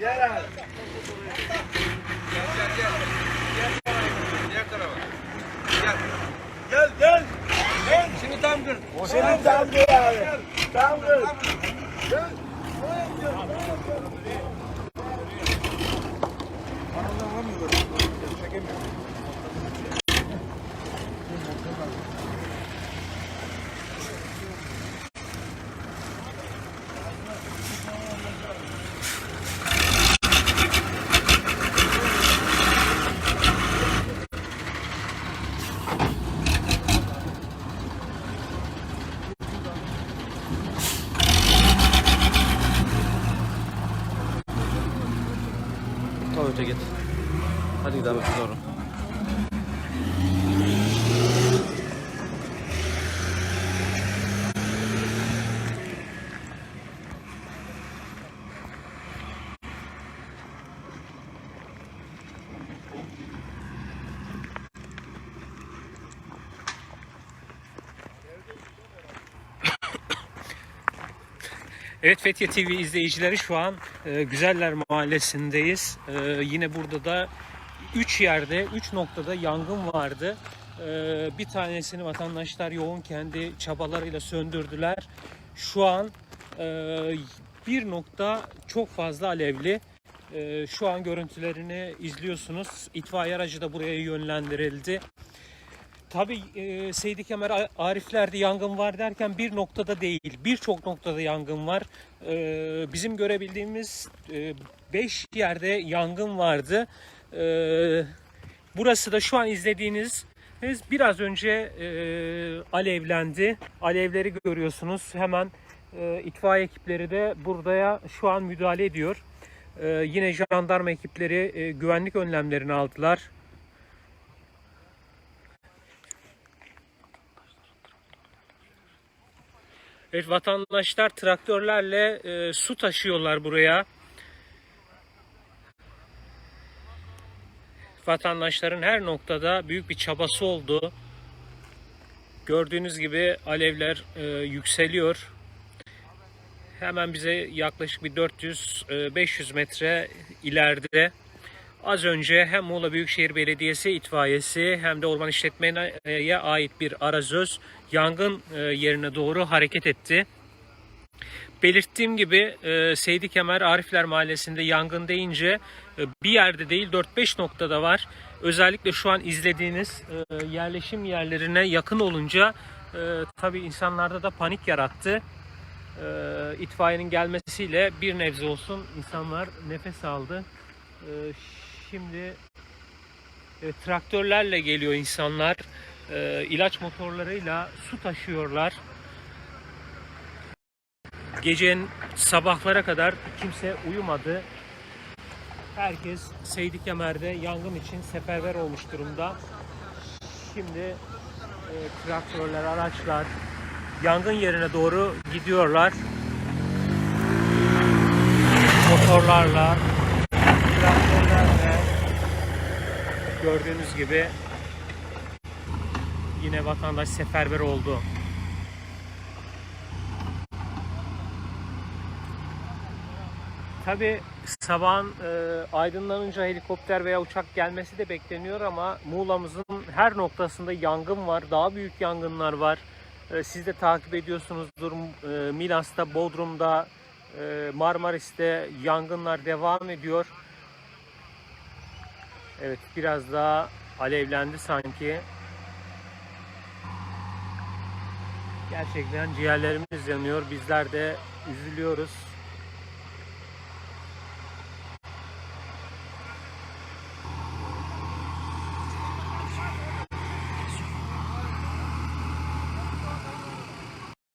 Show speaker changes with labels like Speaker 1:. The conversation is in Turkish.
Speaker 1: Gel abi.
Speaker 2: Diğer tarafa. Gel.
Speaker 1: Gel gel. Gel.
Speaker 2: Şimdi tam kır.
Speaker 1: Senin tam gel abi. Tam gel. Gel.
Speaker 3: Tamam öte git. Hadi gidelim öte doğru.
Speaker 4: Evet Fethiye TV izleyicileri şu an e, Güzeller Mahallesi'ndeyiz. E, yine burada da 3 yerde, 3 noktada yangın vardı. E, bir tanesini vatandaşlar yoğun kendi çabalarıyla söndürdüler. Şu an e, bir nokta çok fazla alevli. E, şu an görüntülerini izliyorsunuz. İtfaiye aracı da buraya yönlendirildi. Tabii e, Seydi Kemer Arifler'de yangın var derken bir noktada değil, birçok noktada yangın var. E, bizim görebildiğimiz 5 yerde yangın vardı. E, burası da şu an izlediğiniz biraz önce e, alevlendi. Alevleri görüyorsunuz. Hemen e, itfaiye ekipleri de buraya şu an müdahale ediyor. E, yine jandarma ekipleri e, güvenlik önlemlerini aldılar. Evet vatandaşlar traktörlerle e, su taşıyorlar buraya. Vatandaşların her noktada büyük bir çabası oldu. Gördüğünüz gibi alevler e, yükseliyor. Hemen bize yaklaşık bir 400-500 metre ileride az önce hem Muğla Büyükşehir Belediyesi itfaiyesi hem de orman işletmeye ait bir arazöz yangın e, yerine doğru hareket etti. Belirttiğim gibi e, Seydi Kemer Arifler Mahallesi'nde yangın deyince e, bir yerde değil 4-5 noktada var. Özellikle şu an izlediğiniz yerleşim yerlerine yakın olunca tabii insanlarda da panik yarattı. İtfaiyenin gelmesiyle bir nebze olsun insanlar nefes aldı. Şimdi e, traktörlerle geliyor insanlar. E, ilaç motorlarıyla su taşıyorlar. Gecenin sabahlara kadar kimse uyumadı. Herkes Seydi Kemer'de yangın için seferber olmuş durumda. Şimdi e, traktörler, araçlar yangın yerine doğru gidiyorlar. Motorlarla, traktörlerle gördüğünüz gibi yine vatandaş seferber oldu. Tabi sabahın e, aydınlanınca helikopter veya uçak gelmesi de bekleniyor ama Muğla'mızın her noktasında yangın var. Daha büyük yangınlar var. E, siz de takip ediyorsunuzdur. E, Milas'ta, Bodrum'da, e, Marmaris'te yangınlar devam ediyor. Evet biraz daha alevlendi sanki. Gerçekten ciğerlerimiz yanıyor. Bizler de üzülüyoruz.